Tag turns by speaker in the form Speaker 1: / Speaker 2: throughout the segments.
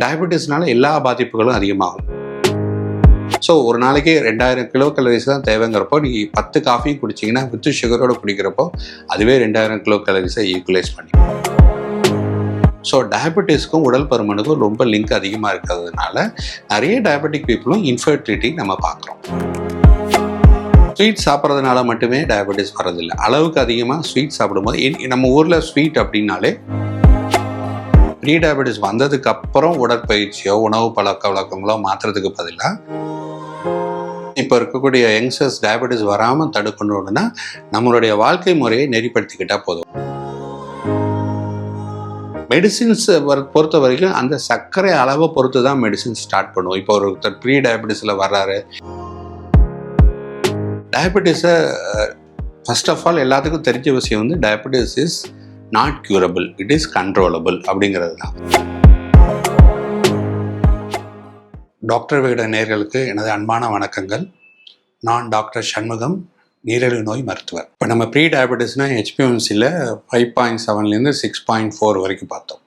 Speaker 1: டயபெட்டிஸ்னால எல்லா பாதிப்புகளும் அதிகமாகும். ஸோ ஒரு நாளைக்கு ரெண்டாயிரம் கிலோ கலரிஸ் தான் தேவைங்கிறப்போ நீங்கள் பத்து காஃபியும் குடிச்சிங்கன்னா வித்து சுகரோட குடிக்கிறப்போ அதுவே ரெண்டாயிரம் கிலோ கலரிஸை ஈக்குவலைஸ் பண்ணி ஸோ டயபெட்டிஸ்க்கும் உடல் பருமனுக்கும் ரொம்ப லிங்க் அதிகமாக இருக்கிறதுனால நிறைய டயபெட்டிக் பீப்புளும் இன்ஃபர்டிலிட்டி நம்ம பார்க்குறோம். ஸ்வீட் சாப்பிட்றதுனால மட்டுமே டயபெட்டிஸ் வரதில்லை அளவுக்கு அதிகமாக ஸ்வீட் சாப்பிடும்போது நம்ம ஊரில் ஸ்வீட் அப்படின்னாலே ப்ரீ டயபெட்டிஸ் வந்ததுக்கு அப்புறம் உடற்பயிற்சியோ உணவு பழக்க வழக்கங்களோ மாற்றுறதுக்கு பதிலாக இப்போ இருக்கக்கூடிய யங்ஸ்டர்ஸ் டயபெட்டிஸ் வராமல் தடுக்கணும்னா நம்மளுடைய வாழ்க்கை முறையை நெறிப்படுத்திக்கிட்டால் போதும். மெடிசின்ஸ் பொறுத்த வரைக்கும் அந்த சர்க்கரை அளவை பொறுத்து தான் மெடிசின் ஸ்டார்ட் பண்ணுவோம் இப்போ ஒருத்தர் ப்ரீ டயபெட்டிஸில் வர்றாரு. டயபெட்டிஸை ஃபர்ஸ்ட் ஆஃப் ஆல் எல்லாத்துக்கும் தெரிஞ்ச விஷயம் வந்து diabetes is not curable it is controllable அப்படிங்கிறது தான். டாக்டர் வீட நேர்களுக்கு எனது அன்பான வணக்கங்கள். நான் டாக்டர் சண்முகம் நீரிழிவு நோய் மருத்துவர். இப்போ நம்ம ப்ரீ டயபெட்டிஸ்னால் ஹெச்பிஎம்சியில் ஃபைவ் பாயிண்ட் செவன்லேருந்து சிக்ஸ் பாயிண்ட் ஃபோர் வரைக்கும் பார்த்தோம்.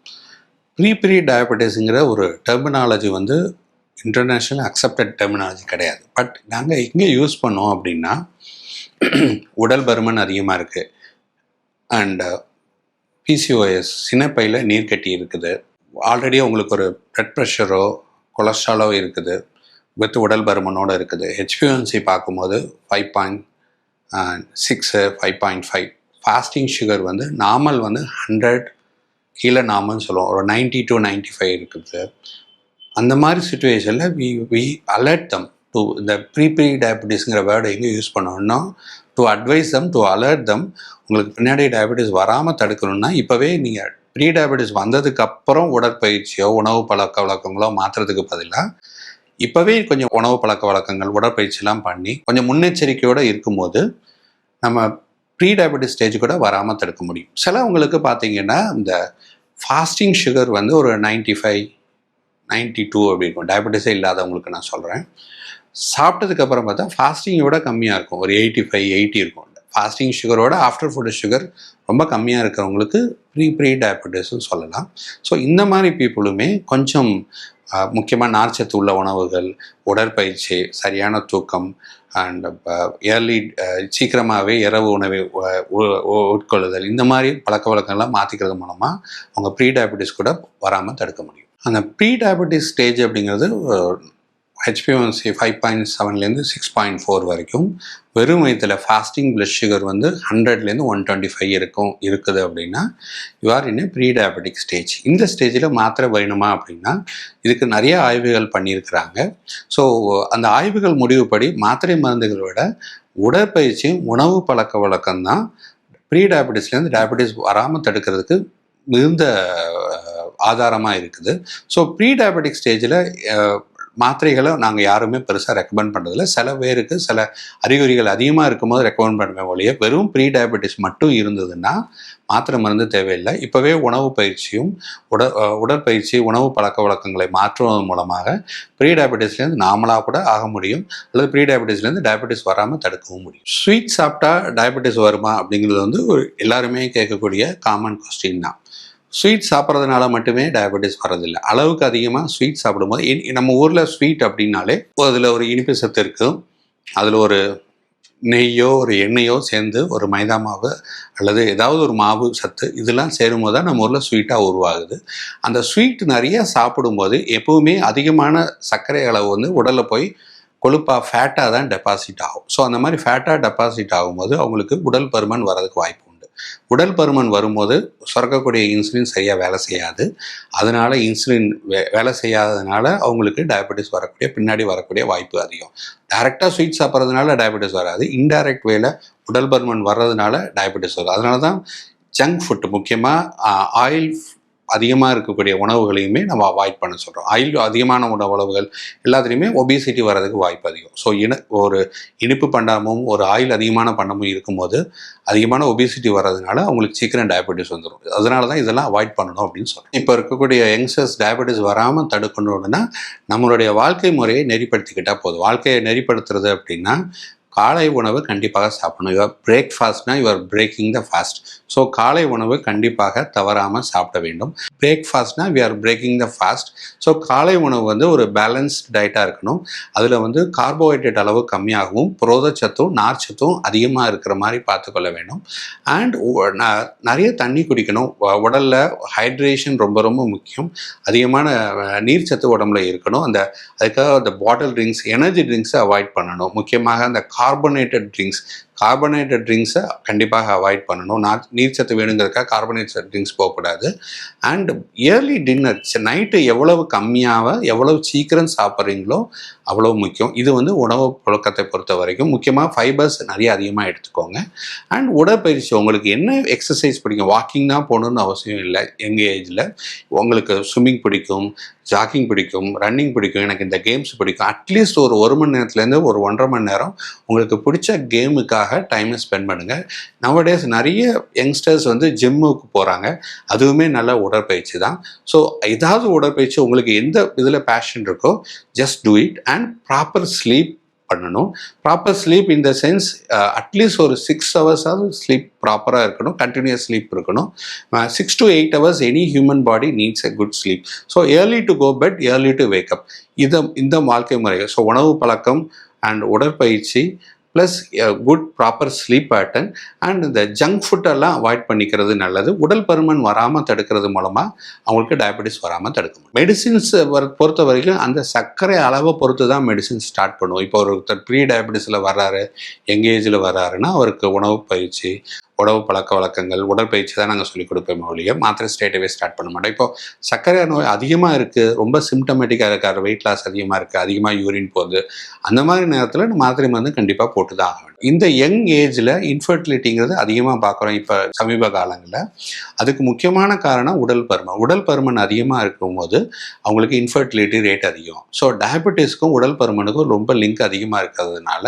Speaker 1: ப்ரீ ப்ரீ டயபெட்டிஸுங்கிற ஒரு டெர்மினாலஜி வந்து இன்டர்நேஷ்னல் அக்செப்டட் டெர்மினாலஜி கிடையாது. பட் நாங்கள் எங்கே யூஸ் பண்ணோம் அப்படின்னா உடல் பருமன் அதிகமாக இருக்குது அண்டு பிசிஓஎஸ் சினைப்பையில் நீர் கட்டி இருக்குது. ஆல்ரெடி உங்களுக்கு ஒரு பிளட் ப்ரெஷரோ கொலஸ்ட்ராலோ இருக்குது. வித் உடல் பருமனோடு இருக்குது. ஹெச்பிஎன்சி பார்க்கும்போது five point six five point five fasting sugar வந்து நார்மல் வந்து ஹண்ட்ரட் கீழே நார்மல்னு சொல்லுவோம். ஒரு நைன்ட்டி டு நைன்ட்டி ஃபைவ் இருக்குது. அந்த மாதிரி சுச்சுவேஷனில் we we alert them to இந்த ப்ரீ ப்ரீ டயபிட்டிஸுங்கிற வேர்டை எங்கே யூஸ் பண்ணோம்னா to advise them to alert them உங்களுக்கு பின்னாடி டயபெட்டிஸ் வராமல் தடுக்கணும்னா இப்போவே நீங்கள் ப்ரீ டயபெட்டிஸ் வந்ததுக்கப்புறம் உடற்பயிற்சியோ உணவு பழக்க வழக்கங்களோ மாற்றுறதுக்கு பதிலாக இப்போவே கொஞ்சம் உணவு பழக்க வழக்கங்கள் உடற்பயிற்சிலாம் பண்ணி கொஞ்சம் முன்னெச்சரிக்கையோடு இருக்கும்போது நம்ம ப்ரீ டயபெட்டிஸ் ஸ்டேஜ் கூட வராமல் தடுக்க முடியும். சிலவங்களுக்கு பார்த்தீங்கன்னா இந்த ஃபாஸ்டிங் சுகர் வந்து ஒரு 95 ஃபைவ் நைன்ட்டி டூ அப்படி இருக்கும். டயபெட்டிஸே இல்லாதவங்களுக்கு நான் சொல்கிறேன் சாப்பிட்டதுக்கு அப்புறம் பார்த்தா ஃபாஸ்டிங்கோட விட கம்மியாக இருக்கும். ஒரு எயிட்டி ஃபைவ் எயிட்டி இருக்கும் ஃபாஸ்டிங் சுகரோட ஆஃப்டர் ஃபுட் சுகர் ரொம்ப கம்மியாக இருக்கிறவங்களுக்கு ப்ரீ ப்ரீ டயபெட்டிஸ்னு சொல்லலாம். ஸோ இந்த மாதிரி பீப்புளுமே கொஞ்சம் முக்கியமாக நார்ச்சத்து உள்ள உணவுகள் உடற்பயிற்சி சரியான தூக்கம் அண்ட் ஏர்லி சீக்கிரமாகவே இரவு உணவை உட்கொள்ளுதல் இந்த மாதிரி பழக்க வழக்கங்கள்லாம் மாற்றிக்கிறது மூலமாக அவங்க ப்ரீ டயபெட்டிஸ் கூட வராமல் தடுக்க முடியும். அந்த ப்ரீ டயபெட்டிஸ் ஸ்டேஜ் அப்படிங்கிறது ஹெச்பிஎன்சி ஃபைவ் பாயிண்ட் செவன்லேருந்து சிக்ஸ் பாயிண்ட் ஃபோர் வரைக்கும் வெறும் வயத்தில் ஃபாஸ்டிங் பிளட் சுகர் வந்து ஹண்ட்ரட்லேருந்து ஒன் டுவெண்ட்டி ஃபைவ் இருக்கும் இருக்குது அப்படின்னா you are in pre diabetic stage இந்த ஸ்டேஜில் மாத்திரை வேணுமா அப்படின்னா இதுக்கு நிறைய ஆய்வுகள் பண்ணியிருக்கிறாங்க. ஸோ அந்த ஆய்வுகள் முடிவுப்படி மாத்திரை மருந்துகளை விட உடற்பயிற்சியும் உணவு பழக்க வழக்கம்தான் ப்ரீ டயபெட்டிஸ்லேருந்து டயபெட்டிஸ் வராமல் தடுக்கிறதுக்கு மிகுந்த ஆதாரமாக இருக்குது. ஸோ ப்ரீ டயபெட்டிக் ஸ்டேஜில் மாத்திரைகளை நாங்கள் யாருமே பெருசாக ரெக்கமெண்ட் பண்ணுறதில்ல சில பேருக்கு சில அறிகுறிகள் அதிகமாக இருக்கும்போது ரெக்கமெண்ட் பண்ணுவேன் ஒழிய வெறும் ப்ரீ டயபெட்டிஸ் மட்டும் இருந்ததுன்னா மாத்திரை மருந்து தேவையில்லை. இப்போவே உணவு பயிற்சியும் உட உடற்பயிற்சி உணவு பழக்க வழக்கங்களை மாற்றுவதன் மூலமாக ப்ரீ டயபெட்டிஸ்லேருந்து நாமளாக கூட ஆக முடியும். அல்லது ப்ரீ டயபெட்டிஸ்லேருந்து டயபெட்டிஸ் வராமல் தடுக்கவும் முடியும். ஸ்வீட் சாப்பிட்டா டயபெட்டிஸ் வருமா அப்படிங்கிறது வந்து ஒரு எல்லாருமே கேட்கக்கூடிய காமன் கொஸ்டின் தான். ஸ்வீட் சாப்பிட்றதுனால மட்டுமே டயபெட்டிஸ் வரதில்லை அளவுக்கு அதிகமாக ஸ்வீட் சாப்பிடும்போது நம்ம ஊரில் ஸ்வீட் அப்படின்னாலே அதில் ஒரு இனிப்பு சத்து இருக்கும் அதில் ஒரு நெய்யோ ஒரு எண்ணெயோ சேர்ந்து ஒரு மைதா மாவு அல்லது ஏதாவது ஒரு மாவு சத்து இதெல்லாம் சேரும்போது தான் நம்ம ஊரில் ஸ்வீட்டாக உருவாகுது. அந்த ஸ்வீட் நிறைய சாப்பிடும்போது எப்போவுமே அதிகமான சர்க்கரை அளவு வந்து உடலில் போய் கொழுப்பாக ஃபேட்டாக தான் டெபாசிட் ஆகும். ஸோ அந்த மாதிரி ஃபேட்டாக டெபாசிட் ஆகும்போது அவங்களுக்கு உடல் பருமன் வரதுக்கு வாய்ப்பு உண்டு. உடல் பருமன் வரும்போது சுரக்கக்கூடிய இன்சுலின் சரியாக வேலை செய்யாது. அதனால இன்சுலின் வே வேலை செய்யாததுனால அவங்களுக்கு டயபெட்டிஸ் வரக்கூடிய பின்னாடி வரக்கூடிய வாய்ப்பு அதிகம். டைரெக்டாக ஸ்வீட் சாப்பிட்றதுனால டயபெட்டிஸ் வராது. இன்டைரக்ட் வேல உடல் பருமன் வர்றதுனால டயபெட்டிஸ் வரும் அதனால தான் ஜங்க் ஃபுட் முக்கியமாக ஆயில் அதிகமாக இருக்கக்கூடிய உணவுகளையுமே நம்ம அவாய்ட் பண்ண சொல்கிறோம் ஆயில் அதிகமான உணவுகள் எல்லாத்துலேயுமே ஒபிசிட்டி வர்றதுக்கு வாய்ப்பு அதிகம். ஸோ இன ஒரு இனிப்பு பண்டமும் ஒரு ஆயில் அதிகமான பண்டமும் இருக்கும்போது அதிகமான ஒபிசிட்டி வர்றதுனால அவங்களுக்கு சீக்கிரம் டயபெட்டிஸ் வந்துடும் அதனால தான் இதெல்லாம் அவாய்ட் பண்ணணும் அப்படின்னு சொல்கிறோம் இப்போ இருக்கக்கூடிய யங்ஸ்டர்ஸ் டயபெட்டிஸ் வராமல் தடுக்கணும்னா நம்மளுடைய வாழ்க்கை முறையை நெறிப்படுத்திக்கிட்டால் போதும். வாழ்க்கையை நெறிப்படுத்துறது அப்படின்னா காலை உணவு கண்டிப்பாக சாப்பிடணும். Your பிரேக்ஃபாஸ்ட்னா your breaking the fast so காலை உணவு கண்டிப்பாக தவறாமல் சாப்பிட வேண்டும். பிரேக்ஃபாஸ்ட்னா we are breaking the fast so காலை உணவு வந்து ஒரு பேலன்ஸ்ட் டயட்டாக இருக்கணும். அதில் வந்து கார்போஹைட்ரேட் அளவு கம்மியாகவும் புரோதச்சத்தும் நார்ச்சத்தும் அதிகமாக இருக்கிற மாதிரி பார்த்துக்கொள்ள வேண்டும். அண்ட் நிறைய தண்ணி குடிக்கணும். உடலில் ஹைட்ரேஷன் ரொம்ப ரொம்ப முக்கியம். அதிகமான நீர்ச்சத்து உடம்புல இருக்கணும். அந்த அதுக்காக அந்த பாட்டில் ட்ரிங்க்ஸ் எனர்ஜி ட்ரிங்க்ஸை அவாய்ட் பண்ணணும். முக்கியமாக அந்த கா கார்பனேட்டட் ட்ரிங்க்ஸ் கார்பனேட்டட் ட்ரிங்க்ஸை கண்டிப்பாக அவாய்ட் பண்ணணும். நார் நீர்ச்சத்து வேணுங்கிறதுக்காக கார்பனேட்டட் ட்ரிங்க்ஸ் போகக்கூடாது. அண்ட் இயர்லி டின்னர் நைட்டு எவ்வளவு கம்மியாக எவ்வளவு சீக்கிரம் சாப்பிட்றீங்களோ அவ்வளோ முக்கியம். இது வந்து உணவு புழக்கத்தை பொறுத்த வரைக்கும் முக்கியமாக ஃபைபர்ஸ் நிறைய அதிகமாக எடுத்துக்கோங்க. அண்ட் உடற்பயிற்சி உங்களுக்கு என்ன எக்ஸசைஸ் பிடிக்கும்? வாக்கிங் தான் போகணுன்னு அவசியம் இல்லை. எங்கள் ஏஜில் உங்களுக்கு ஸ்விம்மிங் பிடிக்கும் ஜாக்கிங் பிடிக்கும் ரன்னிங் பிடிக்கும். எனக்கு இந்த கேம்ஸ் பிடிக்கும். அட்லீஸ்ட் ஒரு ஒரு மணி நேரத்துலேருந்து ஒரு ஒன்றரை மணி நேரம் உங்களுக்கு பிடிச்ச கேமுக்காக டைமை ஸ்பெண்ட் பண்ணுங்கள் நவடேஸ் நிறைய யங்ஸ்டர்ஸ் வந்து ஜிம்முக்கு போகிறாங்க அதுவுமே நல்ல உடற்பயிற்சி தான். ஸோ ஏதாவது உடற்பயிற்சி உங்களுக்கு எந்த இதில் பேஷன் இருக்கோ just do it and proper sleep பண்ணணும். Proper sleep in the sense at least ஒரு சிக்ஸ் ஹவர்ஸாவது ஸ்லீப் ப்ராப்பராக இருக்கணும். கண்டினியூஸ் ஸ்லீப் இருக்கணும். Six to eight hours any human body needs a good sleep so early to go bed early to wake up இதை இந்த வாழ்க்கை முறைகள் so உணவு பழக்கம் அண்ட் உடற்பயிற்சி plus good proper sleep pattern and இந்த ஜங்க் ஃபுட்டெல்லாம் அவாய்ட் பண்ணிக்கிறது நல்லது. உடல் பருமன் வராமல் தடுக்கிறது மூலமாக அவங்களுக்கு டயபெட்டிஸ் வராமல் தடுக்க முடியும். மெடிசின்ஸ் பொறுத்த வரைக்கும் அந்த சர்க்கரை அளவை பொறுத்து தான் மெடிசின் ஸ்டார்ட் பண்ணுவோம் இப்போ ஒருத்தர் ப்ரீ டயபெட்டிஸில் வர்றாரு யங் ஏஜில் வர்றாருன்னா அவருக்கு உணவு பயிற்சி உணவு பழக்க வழக்கங்கள் உடற்பயிற்சி தான் நாங்கள் சொல்லிக் கொடுப்போம் ஒழிய மாத்திரை ஸ்டேட்டவே ஸ்டார்ட் பண்ண மாட்டோம். இப்போ சர்க்கரை நோய் அதிகமாக இருக்குது ரொம்ப சிம்டமேட்டிக்காக இருக்கார் வெயிட் லாஸ் அதிகமாக இருக்குது அதிகமாக யூரின் போகுது அந்த மாதிரி நேரத்தில் மாத்திரை மருந்து கண்டிப்பாக போட்டு தான் ஆக வேண்டும் இந்த யங் ஏஜில் இன்ஃபர்டிலிட்டிங்கிறது அதிகமாக பார்க்குறோம் இப்போ சமீப காலங்களில். அதுக்கு முக்கியமான காரணம் உடல் பருமன். உடல் பருமன் அதிகமாக இருக்கும்போது அவங்களுக்கு இன்ஃபர்டிலிட்டி ரேட் அதிகம். ஸோ டயபெட்டிஸ்க்கும் உடல் பருமனுக்கும் ரொம்ப லிங்க் அதிகமாக இருக்கிறதுனால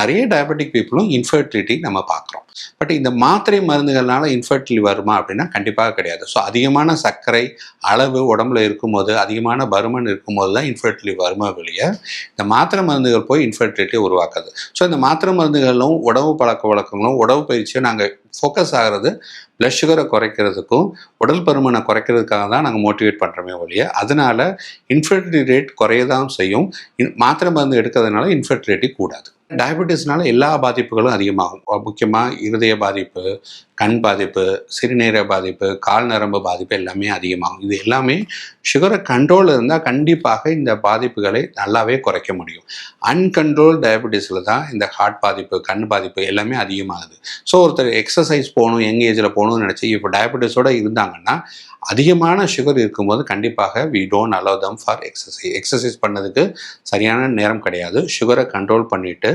Speaker 1: நிறைய டயபெட்டிக் பீப்புளும் இன்ஃபர்டிலிட்டி நம்ம பார்க்குறோம். பட் இந்த மாத்திரை மருந்துகள்னால இன்ஃபர்டிலிட்டி வருமா அப்படின்னா கண்டிப்பாக கிடையாது. ஸோ அதிகமான சர்க்கரை அளவு உடம்புல இருக்கும்போது அதிகமான பருமன் இருக்கும்போது தான் இன்ஃபர்டிலிட்டி வருமா வெளியே இந்த மாத்திரை மருந்துகள் போய் இன்ஃபர்டிலிட்டி உருவாக்குது. ஸோ இந்த மாத்திரை மருந்துகள் பழக்கங்களும் உணவு பழக்க வழக்கங்களும் உணவு பயிற்சியும் நாங்கள் ஃபோக்கஸ் ஆகிறது பிளட் சுகரை குறைக்கிறதுக்கும் உடல் பருமனை குறைக்கிறதுக்காக தான் நாங்கள் மோட்டிவேட் பண்ணுறோமே ஒழிய அதனால இன்ஃபர்டிலிட்டி ரேட் குறைய தான் செய்யும் மாத்திரை மருந்து எடுக்கிறதுனால இன்ஃபர்டிலிட்டி கூடாது. டயபெட்டிஸ்னால எல்லா பாதிப்புகளும் அதிகமாகும். முக்கியமாக இருதய பாதிப்பு கண் பாதிப்பு சிறுநீரக பாதிப்பு கால் நரம்பு பாதிப்பு எல்லாமே அதிகமாகும். இது எல்லாமே சுகரை கண்ட்ரோல் இருந்தால் கண்டிப்பாக இந்த பாதிப்புகளை நல்லாவே குறைக்க முடியும். அன்கண்ட்ரோல் டயபெட்டிஸில் தான் இந்த ஹார்ட் பாதிப்பு கண் பாதிப்பு எல்லாமே அதிகமாகுது. ஸோ ஒருத்தர் எக்ஸசைஸ் எக்ஸசைஸ் போகணும் யங் ஏஜில் போகணும்னு நினச்சி இப்போ டயபெட்டிஸோடு இருந்தாங்கன்னா அதிகமான சுகர் இருக்கும்போது கண்டிப்பாக we don't allow them for exercise exercise பண்ணதுக்கு சரியான நேரம் கிடையாது. சுகரை கண்ட்ரோல் பண்ணிவிட்டு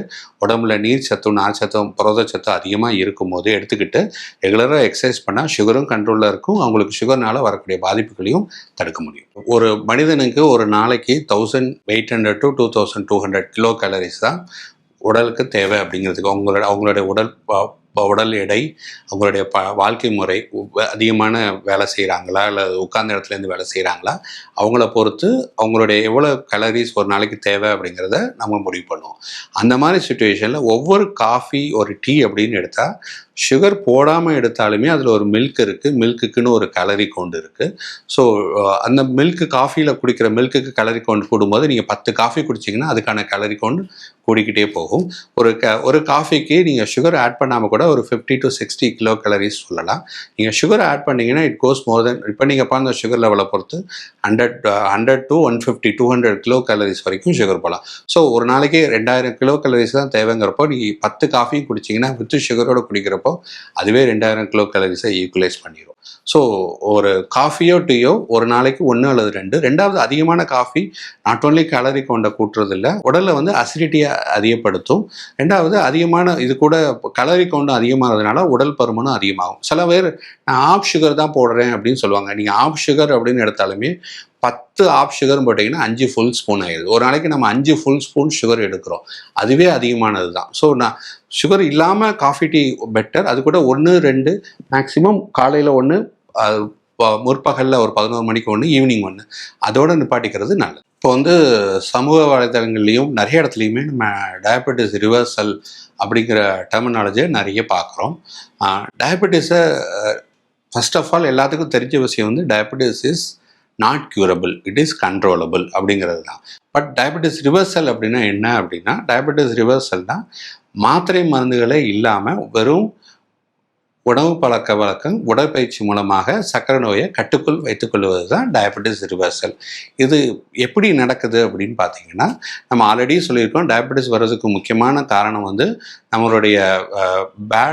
Speaker 1: உடம்புல நீர் சத்தும் நார் சத்தும் சத்தம் அதிகமாக இருக்கும்போது எடுத்துக்கிட்டு ரெகுலராக எக்ஸசைஸ் பண்ணால் சுகரும் கண்ட்ரோலில் இருக்கும். அவங்களுக்கு சுகர்னால் வரக்கூடிய பாதிப்புகளையும் தடுக்க முடியும். ஒரு மனிதனுக்கு ஒரு நாளைக்கு thousand eight hundred to two thousand two hundred kilo calories தான் உடலுக்கு தேவை அப்படிங்கிறதுக்கு அவங்களோட அவங்களுடைய உடல் உடல் எடை அவங்களுடைய ப வாழ்க்கை முறை அதிகமான வேலை செய்கிறாங்களா இல்லை உட்கார்ந்த இடத்துலேருந்து வேலை செய்கிறாங்களா அவங்கள பொறுத்து அவங்களுடைய எவ்வளோ கலரிஸ் ஒரு நாளைக்கு தேவை அப்படிங்கிறத நம்ம முடிவு பண்ணுவோம். அந்த மாதிரி சுச்சுவேஷனில் ஒவ்வொரு காஃபி ஒரு டீ அப்படின்னு எடுத்தால் சுகர் போடாமல் எடுத்தாலுமே அதில் ஒரு மில்க் இருக்குது மில்க்குக்குன்னு ஒரு கலரி கொண்டு இருக்குது ஸோ அந்த மில்க்கு காஃபியில் குடிக்கிற மில்க்குக்கு கலரி கொண்டு கூடும்போது நீங்கள் பத்து காஃபி குடிச்சிங்கன்னா அதுக்கான கலரி கொண்டு கூடிக்கிட்டே போகும். ஒரு க ஒரு காஃபிக்கு நீங்கள் சுகர் ஆட் பண்ணாமல் கூட ஒரு fifty to sixty kilo calories சொல்லலாம். நீங்கள் சுகர் ஆட் பண்ணிங்கன்னா இட் கோஸ் மோர் தென் இப்போ நீங்கள் பார்த்த சுகர் லெவலை பொறுத்து hundred hundred to one fifty two hundred kilo calories வரைக்கும் சுகர் போகலாம் ஸோ ஒரு நாளைக்கு ரெண்டாயிரம் கிலோ கலரிஸ் தான் தேவைங்கிறப்போ நீங்கள் பத்து காஃபியும் குடிச்சிங்கன்னா வித் சுகரோடு குடிக்கிறப்போ அதுவே ரெண்டாயிரம் கிலோ கலரிஸை ஈக்குவலைஸ் பண்ணிடும் ஸோ ஒரு காஃபியோ டீயோ ஒரு நாளைக்கு ஒன்று அல்லது ரெண்டு. ரெண்டாவது அதிகமான காஃபி நாட் ஓன்லி கலரி கொண்ட கூட்டுறதில்ல உடலில் வந்து அசிடிட்டியை அதிகப்படுத்தும். ரெண்டாவது அதிகமான இது கூட கலரி கொண்டும் அதிகமாகிறதுனால உடல் பருமனும் அதிகமாகும். சில பேர் நான் ஆஃப் சுகர் தான் போடுறேன் அப்படின்னு சொல்லுவாங்க. நீங்கள் ஆஃப் சுகர் அப்படின்னு எடுத்தாலுமே பத்து ஆஃப் சுகர் போட்டிங்கன்னா அஞ்சு ஃபுல் ஸ்பூன் ஆகிடுது ஒரு நாளைக்கு நம்ம அஞ்சு ஃபுல் ஸ்பூன் சுகர் எடுக்கிறோம். அதுவே அதிகமானது தான். ஸோ நான் சுகர் இல்லாமல் காஃபி டீ பெட்டர் அது கூட ஒன்று ரெண்டு மேக்ஸிமம் காலையில் ஒன்று முற்பகலில் ஒரு பதினோரு மணிக்கு ஒன்று ஈவினிங் ஒன்று அதோட நிப்பாட்டிக்கிறது நல்லது. இப்போ வந்து சமூக வலைதளங்கள்லேயும் நிறைய இடத்துலையுமே நம்ம டயபெட்டிஸ் ரிவர்சல் அப்படிங்கிற டெர்மினாலஜியை நிறைய பார்க்குறோம். டயபெட்டிஸை ஃபர்ஸ்ட் ஆஃப் ஆல் எல்லாத்துக்கும் தெரிஞ்ச விஷயம் வந்து diabetes is not curable it is controllable அப்படிங்கிறது தான். பட் டயபெட்டிஸ் ரிவர்சல் அப்படின்னா என்ன அப்படின்னா டயபெட்டிஸ் தான் மாத்திரை மருந்துகளே இல்லாமல் வெறும் உணவு பழக்க வழக்கம் உடற்பயிற்சி மூலமாக சர்க்கரை நோயை கட்டுக்குள் வைத்துக்கொள்வது தான் டயபெட்டிஸ் ரிவர்சல் இது எப்படி நடக்குது அப்படின்னு பார்த்தீங்கன்னா நம்ம ஆல்ரெடி சொல்லியிருக்கோம் டயபெட்டிஸ் வர்றதுக்கு முக்கியமான காரணம் வந்து நம்மளுடைய பே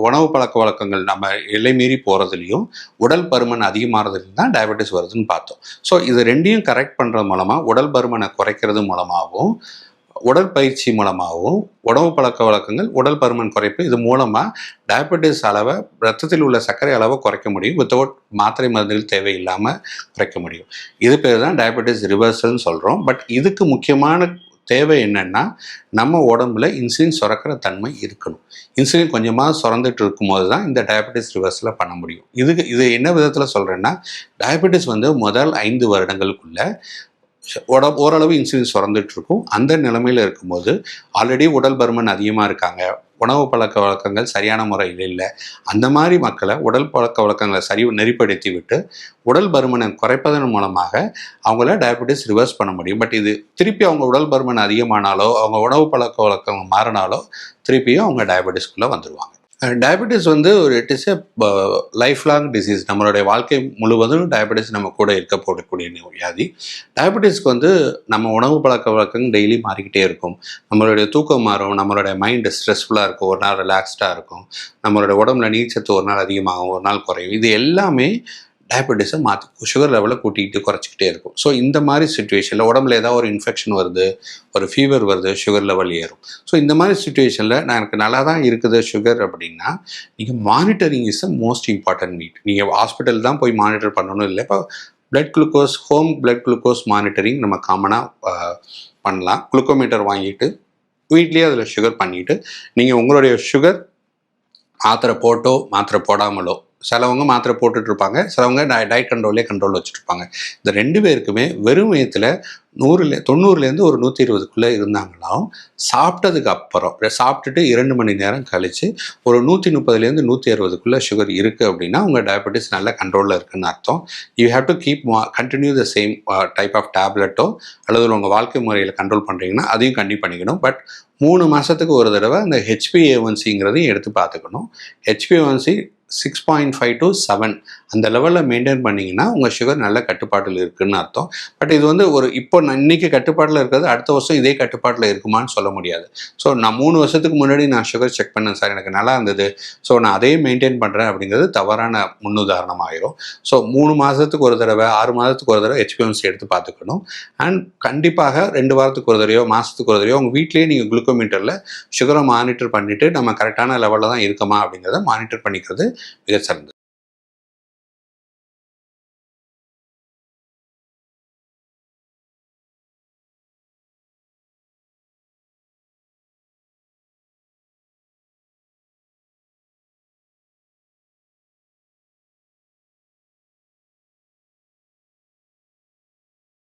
Speaker 1: உணவு பழக்க வழக்கங்கள் நம்ம எல்லை மீறி போகிறதுலையும் உடல் பருமன் அதிகமாகிறதுலையும் தான் டயபெட்டிஸ் வருதுன்னு பார்த்தோம். ஸோ இது ரெண்டையும் கரெக்ட் பண்ணுறது மூலமாக உடல் பருமனை குறைக்கிறது மூலமாகவும் உடற்பயிற்சி மூலமாகவும் உணவு பழக்க வழக்கங்கள் உடல் பருமன் குறைப்பு இது மூலமாக டயபெட்டிஸ் அளவை ரத்தத்தில் உள்ள சர்க்கரை அளவை குறைக்க முடியும். வித்தவுட் மாத்திரை மருந்துகள் தேவையில்லாமல் குறைக்க முடியும். இது பேர் தான் டயபெட்டிஸ் ரிவர்சல்னு சொல்கிறோம் பட் இதுக்கு முக்கியமான தேவை என்னென்னா நம்ம உடம்புல இன்சுலின் சுரக்கிற தன்மை இருக்கணும். இன்சுலின் கொஞ்சமாக சுரந்துட்டு இருக்கும்போது தான் இந்த டயபெட்டிஸ் ரிவர்ஸில் பண்ண முடியும். இதுக்கு இது என்ன விதத்தில் சொல்கிறேன்னா டயபெட்டிஸ் வந்து முதல் ஐந்து வருடங்களுக்குள்ள உட ஓரளவு இன்சுலின் சுரந்துட்டு இருக்கும் அந்த நிலைமையில் இருக்கும்போது ஆல்ரெடி உடல் பருமன் அதிகமாக இருக்காங்க. உணவு பழக்க வழக்கங்கள் சரியான முறையில் இல்லை. அந்த மாதிரி மக்களை உடல் பழக்க வழக்கங்களை சரி நெறிப்படுத்தி விட்டு உடல் பருமனை குறைப்பதன் மூலமாக அவங்கள டயபெட்டிஸ் ரிவர்ஸ் பண்ண முடியும். பட் இது திருப்பி அவங்க உடல் பருமன் அதிகமானாலோ அவங்க உணவு பழக்க வழக்கங்கள் மாறினாலோ திருப்பியும் அவங்க டயபெட்டிஸ்குள்ளே வந்துடுவாங்க டயபெட்டிஸ் வந்து ஒரு it is a life long disease நம்மளுடைய வாழ்க்கை முழுவதும் டயபெட்டிஸ் நம்ம கூட இருக்க போடக்கூடிய வியாதி. டயபெட்டிஸ்க்கு வந்து நம்ம உணவு பழக்க வழக்கம் டெய்லி மாறிக்கிட்டே இருக்கும். நம்மளுடைய தூக்கம் மாறும் நம்மளுடைய மைண்டு ஸ்ட்ரெஸ்ஃபுல்லாக இருக்கும் ஒரு நாள் ரிலாக்ஸ்டாக இருக்கும். நம்மளுடைய உடம்புல நீச்சத்து ஒரு நாள் அதிகமாகும் ஒரு நாள் குறையும். இது எல்லாமே டயபெட்டிஸை மாற்றி சுகர் லெவலை கூட்டிகிட்டு குறைச்சிக்கிட்டே இருக்கும். ஸோ இந்த மாதிரி சுச்சுவேஷனில் உடம்புல ஏதாவது ஒரு இன்ஃபெக்ஷன் வருது ஒரு ஃபீவர் வருது சுகர் லெவல் ஏறும். ஸோ இந்த மாதிரி சுச்சுவேஷனில் நான் எனக்கு நல்லா தான் இருக்குது சுகர் அப்படின்னா நீங்கள் monitoring is a most important need நீங்கள் ஹாஸ்பிட்டல் தான் போய் மானிட்டர் பண்ணணும் இல்லை இப்போ blood glucose home blood glucose monitoring நம்ம காமனாக பண்ணலாம். குளுக்கோமீட்டர் வாங்கிட்டு வீட்லேயே அதில் சுகர் பண்ணிவிட்டு நீங்கள் உங்களுடைய சுகர் மாத்திரை போட்டோ மாத்திரை போடாமலோ சிலவங்க மாத்திரை போட்டுட்டு இருப்பாங்க சிலவங்க டயட் கண்ட்ரோலே கண்ட்ரோல் வச்சுட்ருப்பாங்க. இந்த ரெண்டு பேருக்குமே வெறும் வயத்தில் நூறுல தொண்ணூறுலேருந்து ஒரு நூற்றி இருபதுக்குள்ளே இருந்தாங்களாம் சாப்பிட்டதுக்கு அப்புறம் சாப்பிட்டுட்டு இரண்டு மணி நேரம் கழித்து ஒரு நூற்றி முப்பதுலேருந்து நூற்றி அறுபதுக்குள்ளே சுகர் இருக்குது அப்படின்னா உங்கள் டயபெட்டிஸ் நல்ல கண்ட்ரோலில் இருக்குன்னு அர்த்தம். You have to keep continue the same type of டேப்லெட்டோ அல்லது உங்கள் வாழ்க்கை முறையில் கண்ட்ரோல் பண்ணுறீங்கன்னா அதையும் கண்டிப்பாக பண்ணிக்கணும். பட் மூணு மாதத்துக்கு ஒரு தடவை அந்த ஹெச்பிஏஒன்சிங்கிறதையும் எடுத்து பார்த்துக்கணும். ஹெச்பிஏஒன்சி six point five to seven அந்த லெவலில் மெயின்டைன் பண்ணிங்கன்னா உங்கள் சுகர் நல்ல கட்டுப்பாட்டில் இருக்குதுன்னு அர்த்தம். பட் இது வந்து ஒரு இப்போ நான் இன்றைக்கி கட்டுப்பாட்டில் இருக்கிறது அடுத்த வருஷம் இதே கட்டுப்பாட்டில் இருக்குமான்னு சொல்ல முடியாது. ஸோ நான் மூணு வருஷத்துக்கு முன்னாடி நான் சுகர் செக் பண்ணேன் சார் எனக்கு நல்லா இருந்தது. ஸோ நான் அதே மெயின்டைன் பண்ணுறேன் அப்படிங்கிறது தவறான முன்னுதாரணம் ஆயிரும் ஸோ மூணு மாதத்துக்கு ஒரு தடவை ஆறு மாதத்துக்கு ஒரு தடவை ஹெச்பிஎம்சி எடுத்து பார்த்துக்கணும். அண்ட் கண்டிப்பாக ரெண்டு வாரத்துக்கு ஒரு தடவையோ மாதத்துக்கு ஒரு தடவையோ உங்கள் வீட்லேயே நீங்கள் குளுக்கோமீட்டரில் சுகரை மானிட்டர் பண்ணிவிட்டு நம்ம கரெக்டான லெவலில் தான் இருக்கமா அப்படிங்கிறத மானிட்டர் பண்ணிக்கிறது மிக சிறந்தது